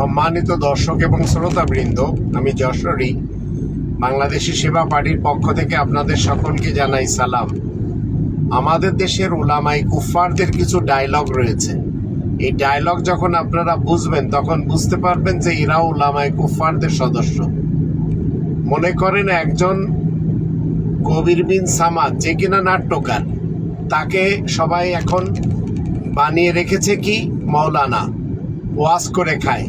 সম্মানিত দর্শক এবং শ্রোতাবৃন্দ, আমি যশোরী বাংলাদেশি সেবা পার্টির পক্ষ থেকে আপনাদের সকলকে জানাই সালাম। আমাদের দেশের ওলামাই কুফফারদের কিছু ডায়লগ রয়েছে। এই ডায়লগ যখন আপনারা বুঝবেন, তখন বুঝতে পারবেন যে এরা ওলামাই কুফফারদের সদস্য। মনে করেন একজন কবির বিন সামাদ, যে কিনা নাট্যকার, তাকে সবাই এখন বানিয়ে রেখেছে কি? মৌলানা ওয়াজ করে খায়।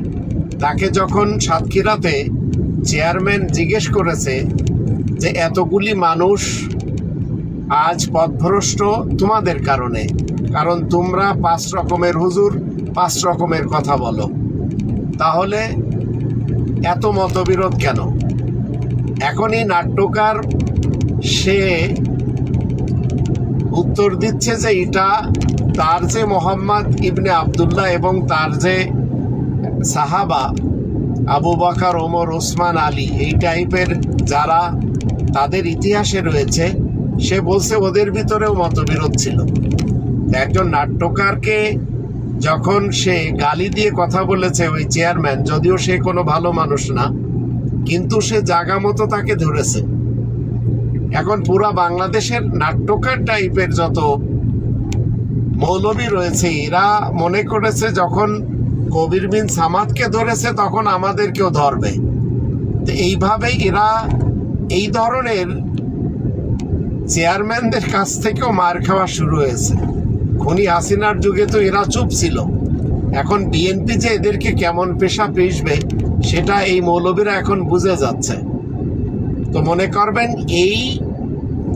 তাকে যখন সাতক্ষীরাতে চেয়ারম্যান জিজ্ঞেস করেছে যে, এতগুলি মানুষ আজ পথভ্রষ্ট তোমাদের কারণে? কারণ তোমরা পাঁচ রকমের হুজুর, পাঁচ রকমের কথা বলো। তাহলে এত মতবিরোধ কেন? এখনই নাট্যকার সে উত্তর দিচ্ছে যে এটা তার যে মোহাম্মদ ইবনে আবদুল্লাহ এবং তার যে সাহাবা আবু বাকার, ওমর ওসমান আলী এই টাইপের যারা তাদের ইতিহাসে রয়েছে, সে বলছে ওদের ভিতরেও মতবিরোধ ছিল। একজন নাট্যকারকে যখন সে গালি দিয়ে কথা বলেছে ওই চেয়ারম্যান যদিও সে কোনো ভালো মানুষ না, কিন্তু সে জাগা মতো তাকে ধরেছে। এখন পুরা বাংলাদেশের নাট্যকার টাইপের যত মৌলবী রয়েছে, এরা মনে করেছে যখন কবির বিন সামাদকে ধরেছে, তখন আমাদেরকেও ধরবে। তো এইভাবেই এরা এই ধরনের চেয়ারম্যানদের কাছ থেকেও মার খাওয়া শুরু হয়েছে। খনি হাসিনার যুগে তো এরা চুপ ছিল। এখন বিএনপি যে এদেরকে কেমন পেশা পেশবে, সেটা এই মৌলবীরা এখন বুঝে যাচ্ছে। তো মনে করবেন, এই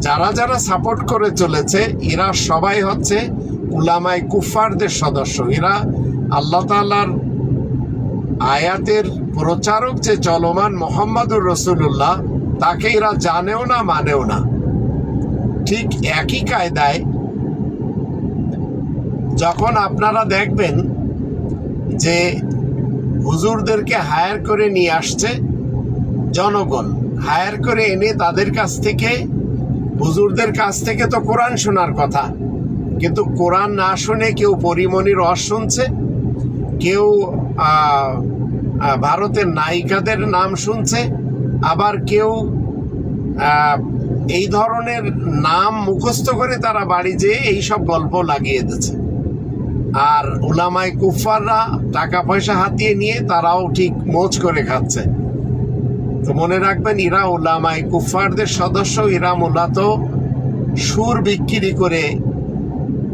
যারা যারা সাপোর্ট করে চলেছে, এরা সবাই হচ্ছে উলামাই কুফারদের সদস্য। এরা আল্লাহ তালার আয়াতের প্রচারক যে চলমান মোহাম্মদুর রসুল্লাহ তাকে এরা জানেও না, মানেও না। ঠিক একই কায়দায় যখন আপনারা দেখবেন যে হুজুরদেরকে হায়ার করে নিয়ে আসছে জনগণ, হায়ার করে এনে তাদের কাছ থেকে, হুজুরদের কাছ থেকে তো কোরআন শোনার কথা। কিন্তু কোরআন না শুনে কেউ পরিমণির রস শুনছে? কেউ ভারতের নায়িকাদের নাম শুনছে, আবার কেউ এই ধরনের নাম মুখস্থ করে তারা বাড়ি যেয়ে এইসব গল্প লাগিয়ে দিচ্ছে। আর উলামাই কুফাররা টাকা পয়সা হাতিয়ে নিয়ে তারাও ঠিক মোজ করে খাচ্ছে। তো মনে রাখবেন, ইরা উলামাই কুফারদের সদস্য এরা মূলত সুর বিক্রি করে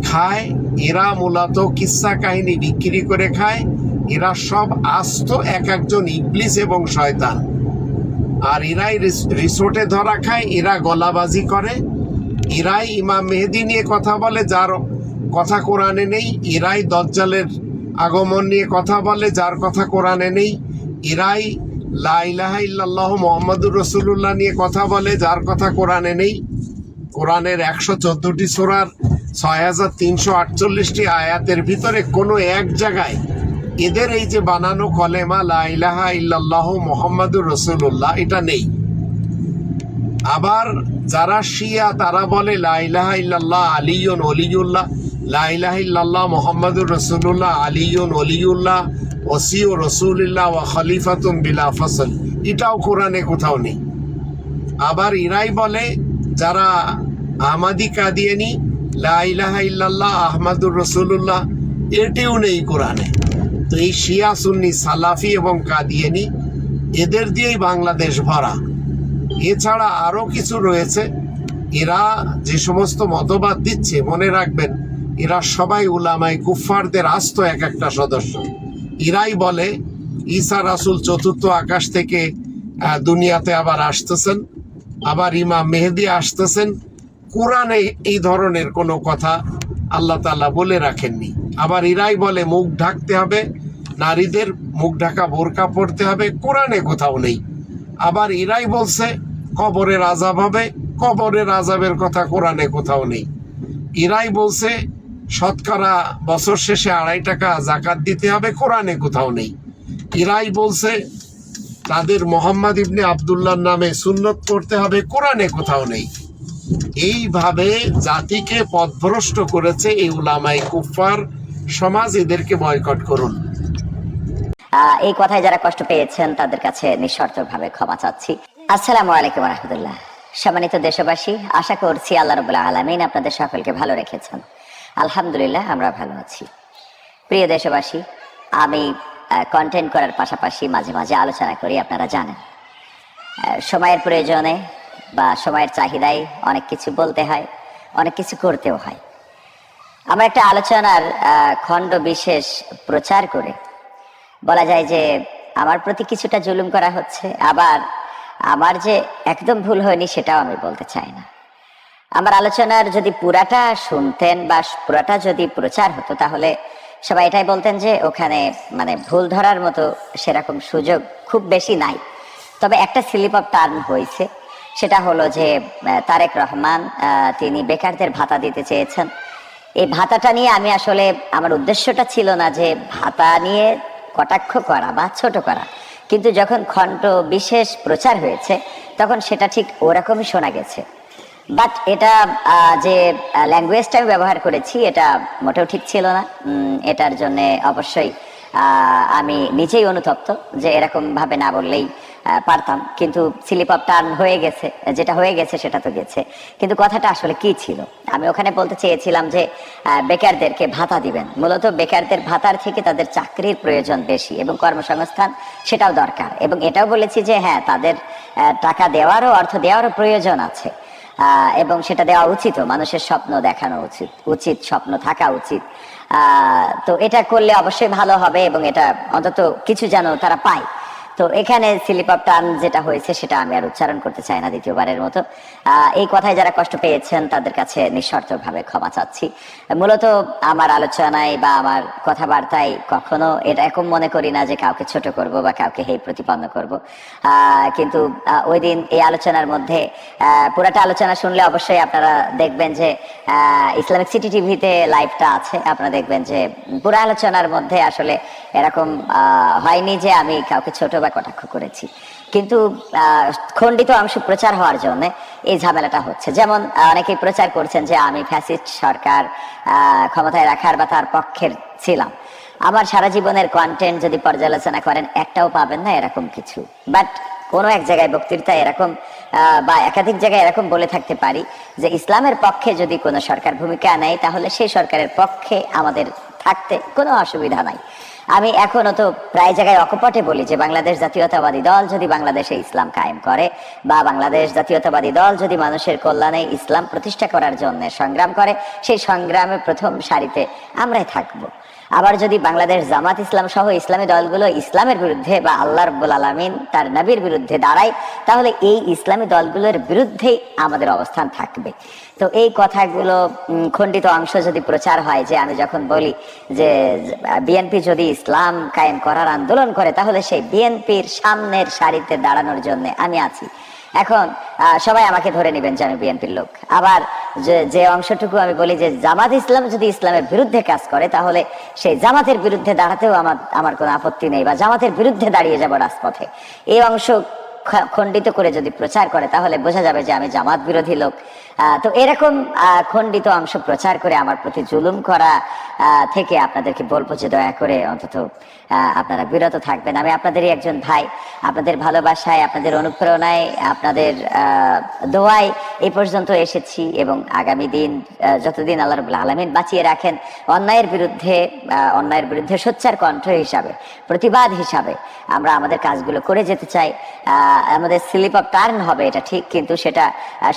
খায় এরা মূলত কিস্সা কাহিনী বিক্রি করে খায়। এরা সব আস্ত এক একজন ইবলিস এবং শয়তান। আর এরাই রিসোর্টে ধরা খায়, এরা গলাবাজি করে। এরাই ইমাম মেহেদি নিয়ে কথা বলে, যার কথা কোরআনে নেই। এরাই দজ্জালের আগমন নিয়ে কথা বলে, যার কথা কোরআনে নেই। এরাই লাইলাহা ইল্লাল্লাহ মোহাম্মদুর রসুল্লাহ নিয়ে কথা বলে, যার কথা কোরআনে নেই। কোরআনের একশো চোদ্দটি সোরার ছয় হাজার তিনশো আটচল্লিশটি আয়াতের ভিতরে কোনো এক জায়গায় এদের এই যে বানানো কলেমা লাইলাহা ইল্লাল্লাহ মোহাম্মদুর রসুল্লাহ এটা নেই। আবার যারা শিয়া, তারা বলে লাইলাহা ইল্লাল্লাহ আলিয়ন অলিউল্লাহ লাইলাহা ইল্লাল্লাহ মোহাম্মদুর রসুল্লাহ আলিয়ন অলিউল্লাহ ওসিউ রসুলিল্লাহ ওয়া খলিফাতুম বিলা ফসল। এটাও কোরআনে কোথাও নেই। আবার ইরাই বলে, যারা আহমাদি কাদিয়ানি লাইলাহা ইল্লাল্লাহ আহমাদুর রসুল্লাহ এটিও নেই কোরআনে। তো এই শিয়া, সুন্নি, সালাফি এবং কাদিয়ানি, এদের দিয়েই বাংলাদেশ ভরা। এছাড়া আরও কিছু রয়েছে। এরা যে সমস্ত মতবাদ দিচ্ছে, মনে রাখবেন, এরা সবাই উলামাই কুফফারদের আস্ত এক একটা সদস্য। এরাই বলে, ঈসা রাসুল চতুর্থ আকাশ থেকে দুনিয়াতে আবার আসতেছেন, আবার ইমাম মেহেদি আসতেছেন কোরআনে এই ধরনের কোনো কথা আল্লাহ তাআলা বলে রাখেননি। আবার ইরাই বলে মুখ ঢাকতে হবে, নারীদের মুখ ঢাকা বোরকা পড়তে হবে, কোরআনে কোথাও নেই। আবার ইরাই বলছে, কবরের আজাব হবে, কবরের আজাবের কথা কোরআনে কোথাও নেই। ইরাই বলছে, শতকরা বছর শেষে আড়াই টাকা জাকাত দিতে হবে, কোরআনে কোথাও নেই। ইরাই বলছে, তাদের মোহাম্মদ ইবনে আবদুল্লাহর নামে সুন্নত করতে হবে, কোরআনে কোথাও নেই। এইভাবে জাতিকে পথভ্রষ্ট করেছে এই উলামাই কুফার সমাজ, এদেরকে বয়কট করুন। এই কথায় যারা কষ্ট পেয়েছেন, তাদের কাছে নিঃশর্তভাবে ক্ষমা চাচ্ছি। আসসালামু আলাইকুম রহমতুল্লাহ সম্মানিত দেশবাসী, আশা করছি আল্লাহ রবুল্লাহ আলমিন আপনাদের সকলকে ভালো রেখেছেন। আলহামদুলিল্লাহ, আমরা ভালো আছি। প্রিয় দেশবাসী, আমি কন্টেন্ট করার পাশাপাশি মাঝে মাঝে আলোচনা করি, আপনারা জানেন। সময়ের প্রয়োজনে বা সময়ের চাহিদায় অনেক কিছু বলতে হয়, অনেক কিছু করতেও হয়। আমার একটা আলোচনার খণ্ড বিশেষ প্রচার করে বলা যায় যে, আমার প্রতি কিছুটা জুলুম করা হচ্ছে, আবার আমার যে একদম ভুল হয়নি সেটাও আমি বলতে চাই না। আমার আলোচনার যদি পুরাটা শুনতেন বা পুরাটা যদি প্রচার হতো, তাহলে সবাই এটাই বলতেন যে, ওখানে মানে ভুল ধরার মতো সেরকম সুযোগ খুব বেশি নাই। তবে একটা স্লিপ অফ টার্ন হয়েছে। সেটা হলো যে তারেক রহমান তিনি বেকারদের ভাতা দিতে চেয়েছেন। এই ভাতাটা নিয়ে আমি আসলে, আমার উদ্দেশ্যটা ছিল না যে ভাতা নিয়ে কটাক্ষ করা বা ছোট করা। কিন্তু যখন খণ্ড বিশেষ প্রচার হয়েছে, তখন সেটা ঠিক ওরকমই শোনা গেছে। বাট এটা যে ল্যাঙ্গুয়েজটা আমি ব্যবহার করেছি, এটা মোটেও ঠিক ছিল না। এটার জন্যে অবশ্যই আমি নিজেই অনুতপ্ত যে এরকমভাবে না বললেই পারতাম। কিন্তু স্লিপ অফ টার্ন হয়ে গেছে, যেটা হয়ে গেছে সেটা তো গেছে। কিন্তু কথাটা আসলে কি ছিল? আমি ওখানে বলতে চেয়েছিলাম যে বেকারদেরকে ভাতা দিবেন। মূলত বেকারদের ভাতার থেকে তাদের চাকরির প্রয়োজন বেশি এবং কর্মসংস্থান সেটাও দরকার। এবং এটাও বলেছি যে হ্যাঁ তাদের টাকা দেওয়ারও, অর্থ দেওয়ারও প্রয়োজন আছে। এবং সেটা দেওয়া উচিত মানুষের স্বপ্ন দেখানো উচিত উচিত স্বপ্ন থাকা উচিত। তো এটা করলে অবশ্যই ভালো হবে এবং এটা অন্তত কিছু যেন তারা পায়। তো এখানে স্লিপ অফ টার্ন যেটা হয়েছে সেটা আমি আর উচ্চারণ করতে চাই না দ্বিতীয়বারের মতো। এই কথায় যারা কষ্ট পেয়েছেন তাদের কাছে নিঃশর্তভাবে ক্ষমা চাচ্ছি। মূলত আমার আলোচনায় বা আমার কথাবার্তায় কখনো এটা এরকম মনে করি না যে কাউকে ছোট করব বা কাউকে হেয় প্রতিপন্ন করব। কিন্তু ওই দিন এই আলোচনার মধ্যে পুরাটা আলোচনা শুনলে অবশ্যই আপনারা দেখবেন যে ইসলামিক সিটি টিভিতে লাইভটা আছে। আপনারা দেখবেন যে, পুরো আলোচনার মধ্যে আসলে এরকম হয়নি যে আমি কাউকে ছোট বা কটাক্ষ করেছি। কিন্তু খণ্ডিত অংশ প্রচার হওয়ার জন্য এই ঝামেলাটা হচ্ছে। যেমন অনেকেই প্রচার করছেন যে, আমি ফ্যাসিস্ট সরকার ক্ষমতায় রাখার বা তার পক্ষের ছিলাম। আমার সারা জীবনের কন্টেন্ট যদি পর্যালোচনা করেন, একটাও পাবেন না এরকম কিছু। বাট কোনো এক জায়গায় বক্তৃতা এরকম বা একাধিক জায়গায় এরকম বলে থাকতে পারি যে, ইসলামের পক্ষে যদি কোনো সরকার ভূমিকা নেয়, তাহলে সেই সরকারের পক্ষে আমাদের থাকতে কোনো অসুবিধা নাই। আমি এখনও তো প্রায় জায়গায় অকপটে বলি যে বাংলাদেশ জাতীয়তাবাদী দল যদি বাংলাদেশে ইসলাম কায়েম করে বা বাংলাদেশ জাতীয়তাবাদী দল যদি মানুষের কল্যাণে ইসলাম প্রতিষ্ঠা করার জন্য সংগ্রাম করে, সেই সংগ্রামে প্রথম সারিতে আমরাই থাকব। আবার যদি বাংলাদেশ জামাত ইসলাম সহ ইসলামী দলগুলো ইসলামের বিরুদ্ধে বা আল্লাহ রব্বুল আলমিন তার নবীর বিরুদ্ধে দাঁড়ায়, তাহলে এই ইসলামী দলগুলোর বিরুদ্ধেই আমাদের অবস্থান থাকবে। তো এই কথাগুলো খণ্ডিত অংশ যদি প্রচার হয়, যে আমি যখন বলি যে, বিএনপি যদি ইসলাম কায়েম করার আন্দোলন করে, তাহলে সেই বিএনপির সামনের সারিতে দাঁড়ানোর জন্য আমি আছি। এখন সবাই আমাকে ধরে নেবেন যে আমি বিএনপির লোক। আবার যে যে অংশটুকু আমি বলি যে, জামাত ইসলাম যদি ইসলামের বিরুদ্ধে কাজ করে, তাহলে সেই জামাতের বিরুদ্ধে দাঁড়াতেও আমার আমার কোনো আপত্তি নেই, বা জামাতের বিরুদ্ধে দাঁড়িয়ে যাব রাজপথে। এই অংশ খণ্ডিত করে যদি প্রচার করে, তাহলে বোঝা যাবে যে আমি জামাত বিরোধী লোক। তো এরকম খণ্ডিত অংশ প্রচার করে আমার প্রতি জুলুম করা থেকে আপনাদেরকে বলব যে দয়া করে অন্তত আপনারা বিরত থাকবেন। আমি আপনাদেরই একজন ভাই, আপনাদের ভালোবাসায়, আপনাদের অনুপ্রেরণায়, আপনাদের দোয়ায় এই পর্যন্ত এসেছি এবং আগামী দিন যতদিন আল্লাহ রবুল্লা আলমিন বাঁচিয়ে রাখেন, অন্যায়ের বিরুদ্ধে অন্যায়ের বিরুদ্ধে সোচ্চার কণ্ঠ হিসাবে, প্রতিবাদ হিসাবে আমরা আমাদের কাজগুলো করে যেতে চাই। আমাদের স্লিপ অফ টার্ন হবে এটা ঠিক, কিন্তু সেটা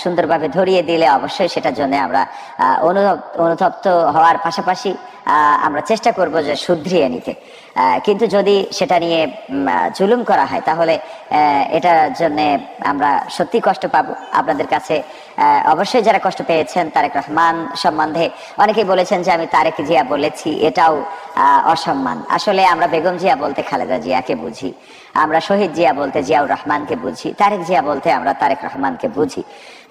সুন্দরভাবে ধরিয়ে দিলে অবশ্যই সেটার জন্য আমরা অনুতপ্ত হওয়ার পাশাপাশি আমরা চেষ্টা করব যে শুধরিয়ে নিতে। কিন্তু যদি সেটা নিয়ে জুলুম করা হয়, তাহলে এটার জন্য আমরা সত্যি কষ্ট পাবো। আপনাদের কাছে অবশ্যই যারা কষ্ট পেয়েছেন, তারেক রহমান সম্বন্ধে অনেকেই বলেছেন যে আমি তারেক জিয়া বলেছি, এটাও অসম্মান। আসলে আমরা বেগম জিয়া বলতে খালেদা জিয়াকে বুঝি, আমরা শহীদ জিয়া বলতে জিয়াউর রহমানকে বুঝি, তারেক জিয়া বলতে আমরা তারেক রহমানকে বুঝি।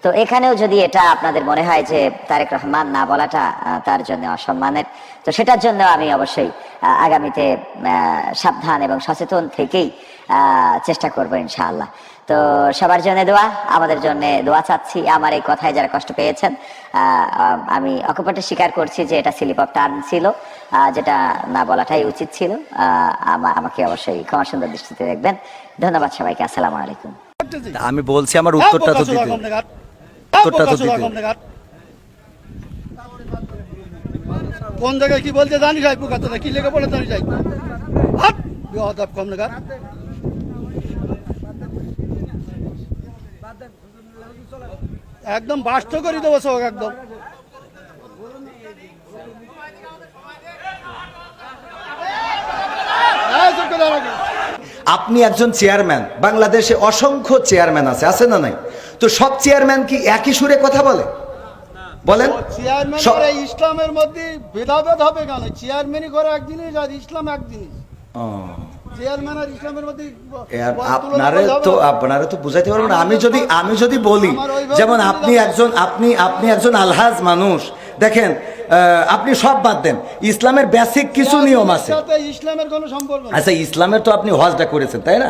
তো এখানেও যদি এটা আপনাদের মনে হয় যে তারেক রহমান না বলাটা তার জন্য অসম্মানের তো সেটার জন্য আমি অবশ্যই আগামীতে সাবধান এবং সচেতন থেকেই আহ, চেষ্টা করব ইনশাআল্লাহ। তো সবার জন্য দোয়া আমাদের জন্য দোয়া চাচ্ছি। আমার এই কথায় যারা কষ্ট পেয়েছেন আমি অকপটে স্বীকার করছি যে এটা স্লিপ অফ টার্ন ছিল আহ, যেটা না বলাটাই উচিত ছিল। আমাকে অবশ্যই ক্ষমা সুন্দর দৃষ্টিতে দেখবেন। ধন্যবাদ সবাইকে। আসসালামু আলাইকুম। আমি বলছি আমার উত্তরটা তো দিতে। উত্তরটা তো দিতে। কোন জায়গায় কি বলতে জানি যাই পোকাতে কি লেগে বলে জানি যাই। বেহদাব কম নাগাদ একদম বাস্ত করে দেবো সব একদম। আপনি একজন চেয়ারম্যান বাংলাদেশে অসংখ্য চেয়ারম্যান আছে আছে না নাই? তো সব চেয়ারম্যান কি একই সুরে কথা বলে? বলেন। চেয়ারম্যান করে ইসলামের মধ্যে ভেদাভেদ হবে কেন? চেয়ারম্যানই করে এক জিনিস আর ইসলাম এক জিনিস। চেয়ারম্যান আর ইসলামের মধ্যে এর তুলনা আপনারে করা যাবে তো না? তো বুঝাইতে পারব আমি যদি আমি যদি বলি যেমন আপনি একজন আপনি আপনি একজন আলহাজ মানুষ দেখেন আহ, আপনি সব বাদ দেন। ইসলামের বেসিক কিছু নিয়ম আছে। ইসলামের কোনো সম্পর্ক আচ্ছা ইসলামের তো আপনি হজটা করেছেন তাই না?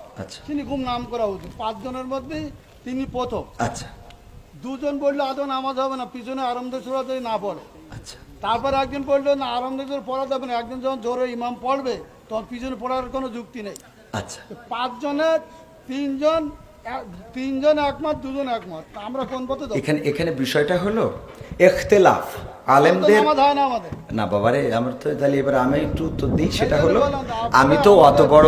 আচ্ছা। তিনি খুব নাম করা উচিত। পাঁচজনের মধ্যে তিনি প্রথম। আচ্ছা। দুজন বলল আদৌ নামাজ হবে না? পিছনে আরম্ভ যদি না পড়ে। আচ্ছা। তারপর একজন বলল না আরম্ভ সুরা পড়া যাবে না। একজন যখন জোরে ইমাম পড়বে তখন পিছনে পড়ার কোনো যুক্তি নেই। আচ্ছা। পাঁচজনের তিনজন তিনজন একমত দুজন একমত। আমরা কোন পথে? এখানে এখানে বিষয়টা হলো এখতেলাফ। আলেমদের হয় না বাবারে আমার তো তাহলে এবার আমি একটু উত্তর দিই। সেটা হলো তো, আমি তো অত বড়?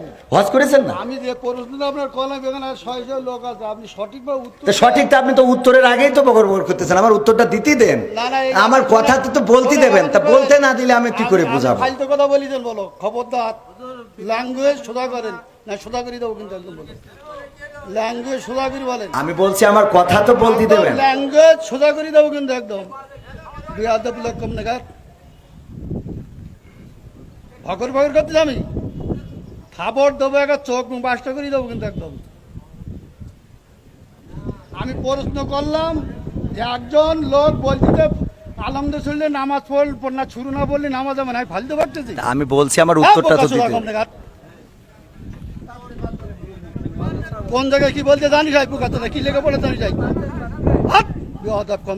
হজ করেছেন না? আমি যে প্রশ্নটা আপনার কলাম এখানে ছয়শো লোক আছে আপনি সঠিকভাবে উত্তর তো সঠিক তো আপনি তো উত্তরের আগেই তো বকর করতেছেন আমার উত্তরটা দিতেই দেন। না, না, আমার কথা তো তো বলতে দেবেন তা বলতে না দিলে আমি কি করে বুঝাবো? ফালতু কথা বলি দেন বলো খবরদার। ল্যাঙ্গুয়েজ সোজা করেন। না সোজা করে দেবো কিন্তু একদম বলো। ল্যাঙ্গুয়েজ সোজা করে বলেন। আমি বলছি আমার কথা তো বলতে দেবেন। ল্যাঙ্গুয়েজ সোজা করে দেবো কিন্তু একদম। বিয়াদব লোক কম নাগাদ ভগর ভগর করতে আমি খাবার দেবো একটা চোখ মুখ বাসটা করে দেবো কিন্তু একদম। আমি প্রশ্ন করলাম যে একজন লোক বলতে আলমদ শুনলে নামাজ পড়ল না না বললে নামাজ হবে না আমি ফালতে পারতেছি আমি বলছি আমার উত্তরটা তো হ্যাঁ, দিতে। নাগাদ। কোন জায়গায় কি বলতে জানিস আই পোকা কি লেগে পড়ে জানিস আই হাট বেয়াদব কম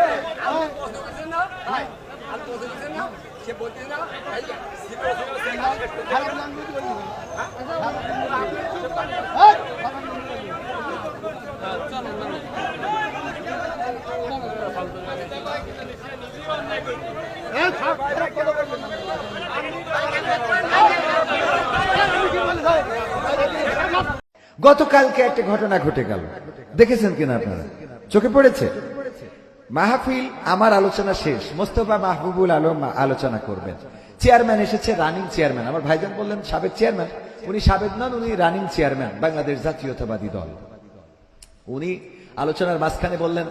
গতকালকে একটা ঘটনা ঘটে গেল। দেখেছেন কিনা আপনারা? চোখে পড়েছে? মাহফিল আমার আলোচনা শেষ। মোস্তফা মাহবুবুল আলম আলোচনা করবেন। চেয়ারম্যান এসেছে, রানিং চেয়ারম্যান। আমার ভাইজান বললেন, সাবেক চেয়ারম্যান। উনি সাবেক নন, উনি রানিং চেয়ারম্যান, বাংলাদেশ জাতীয়তাবাদী দল। উনি আলোচনার মাঝখানে বললেন,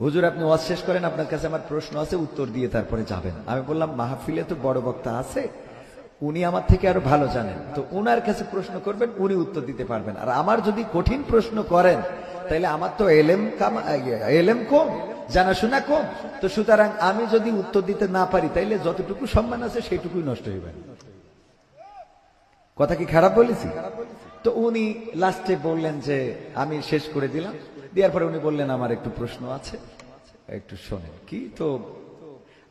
হুজুর, আপনি ওয়াজ শেষ করেন, আপনার কাছে আমার প্রশ্ন আছে, উত্তর দিয়ে তারপরে যাবেন। আমি বললাম, মাহফিলে তো বড় বক্তা আছে, উনি আমার থেকে আরও ভালো জানেন। তো উনার কাছে প্রশ্ন করবেন, উনি উত্তর দিতে পারবেন। আর আমার যদি কঠিন প্রশ্ন করেন তাহলে আমার তো এলেম কাম- এলেম কম। জানাশোনা কম, তো সুতরাং আমি যদি উত্তর দিতে না পারি, তাইলে যতটুকু সম্মান আছে সেটুকুই নষ্ট হইবেন কথা কি খারাপ বলেছি? তো উনি লাস্টে বললেন যে, আমি শেষ করে দিলাম। দেওয়ার পরে উনি বললেন, আমার একটু প্রশ্ন আছে। একটু শোনেন, কি? তো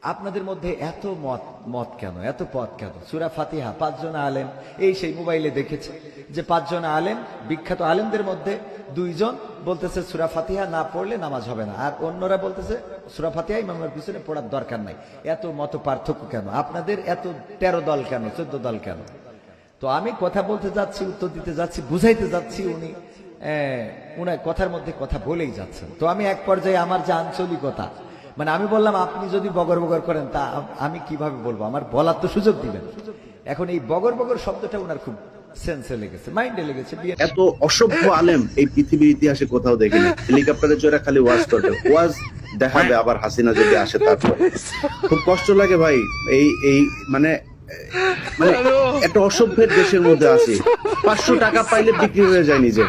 আপনাদের মধ্যে এত মত মত কেন? এত পথ কেন? সুরা ফাতিহা, পাঁচজন আলেম, এই সেই মোবাইলে দেখেছে যে পাঁচজন আলেম, বিখ্যাত আলেমদের মধ্যে দুইজন বলতেছে সুরা ফাতিহা না পড়লে নামাজ হবে না। আর অন্যরা বলতেছে সুরা ফাতিহা ইমামের পিছনে পড়ার দরকার নাই। এত মত পার্থক্য কেন? আপনাদের এত তেরো দল কেন? চোদ্দ দল কেন? তো আমি কথা বলতে যাচ্ছি, উত্তর দিতে যাচ্ছি, বুঝাইতে যাচ্ছি উনি উনার কথার মধ্যে কথা বলেই যাচ্ছেন। তো আমি এক পর্যায়ে আমার যে আঞ্চলিকতা মানে আমি বললাম, আপনি যদি বগর বগর করেন, তা আমি কীভাবে বলব? আমার বলার তো সুযোগ দিবেন। এখন এই বগর বগর শব্দটা ওনার খুব সেন্সে লেগেছে মাইন্ডে লেগেছে। এত অসভ্য আলেম এই পৃথিবীর ইতিহাসে কোথাও দেখিনি। হেলিকপ্টারে চড়ে খালি ওয়াজ করবে। ওয়াজ দেখাবে আবার হাসিনা যদি আসে তারপর। খুব কষ্ট লাগে ভাই, এই এই মানে মানে একটা অসভ্যের দেশের মধ্যে আছি। পাঁচশো টাকা পাইলে বিক্রি হয়ে যায় নিজে।